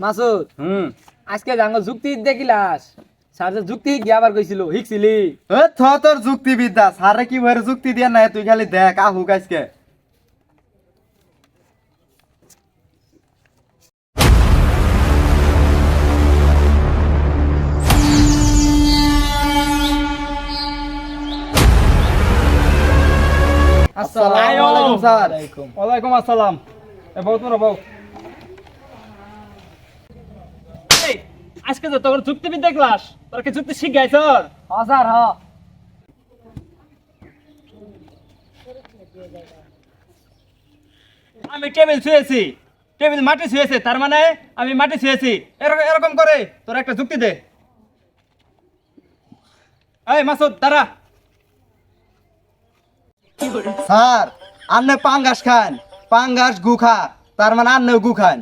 মাসুদ হুম। আজকে জাঙ্গ যুক্তি দেখিলাস স্যার যে যুক্তি গিয়ে আবার কইছিল হিকছিলি। এ থ তোর যুক্তিবিদ্যা সারে কি ভরে যুক্তি দিয়া নাই তুই খালি দেখ আহুক আজকে। আসসালামু আলাইকুম। স্যার। ওয়ালাইকুম আসসালাম। এ বউ তোমরা বউ এই, আজকে তো তোর যুক্তিবিদ্যা ক্লাস তোর কি যুক্তি শিখাইছ হ স্যার হ। আমি টেবিল শুয়েছি টেবিল মাটি শুয়েছে তার মানে আমি মাটি শুয়েছি এরকম এরকম করে তোর একটা যুক্তি দে। এই মাসুদ দাঁড়া। স্যার আন্নে পাঙ্গাস খান পাঙ্গাস গু খা তার মানে আন্নে গু খান।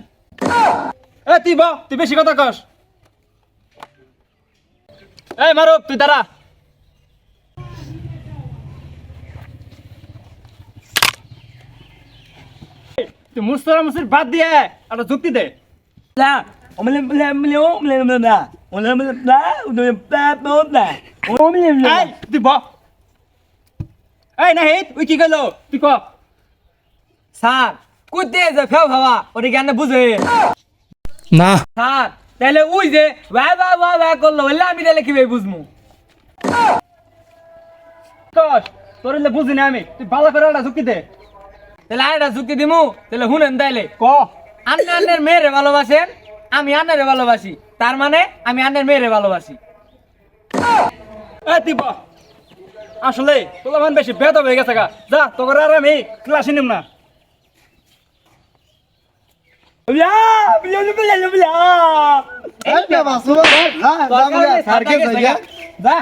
এ তুই ব তুই বেশি কথা কস। এই মারুফ তুই দাঁড়া তুই মুস্তরা মুসির বাদ দিয়ে একটা যুক্তি দে এই তুই ব এই নাহিদ ওই কি গেল তুই ক স্যার কুদতে যে ফেও ভাবা ওটা জ্ঞান বুঝে না স্যার তাহলে ওই যে ওয়া ওয়া ওয়া ওয়া করল বললে আমি তাহলে কীভাবে বুঝমু? কস তোর বুঝি না আমি। তুই ভালো করে একটা যুক্তি দে। তাহলে আর একটা যুক্তি দিমু তাহলে শুনেন তাইলে। ক? আন্না আন্নের মেয়েরে ভালোবাসেন? আমি আন্নারে ভালোবাসি। তার মানে আমি আন্নের মেয়েরে ভালোবাসি। আসলে মান বেশি বেদ হয়ে গেছে গা। যা তোর আর আমি ক্লাসে নিম না। বে বাসু হ্যাঁ যা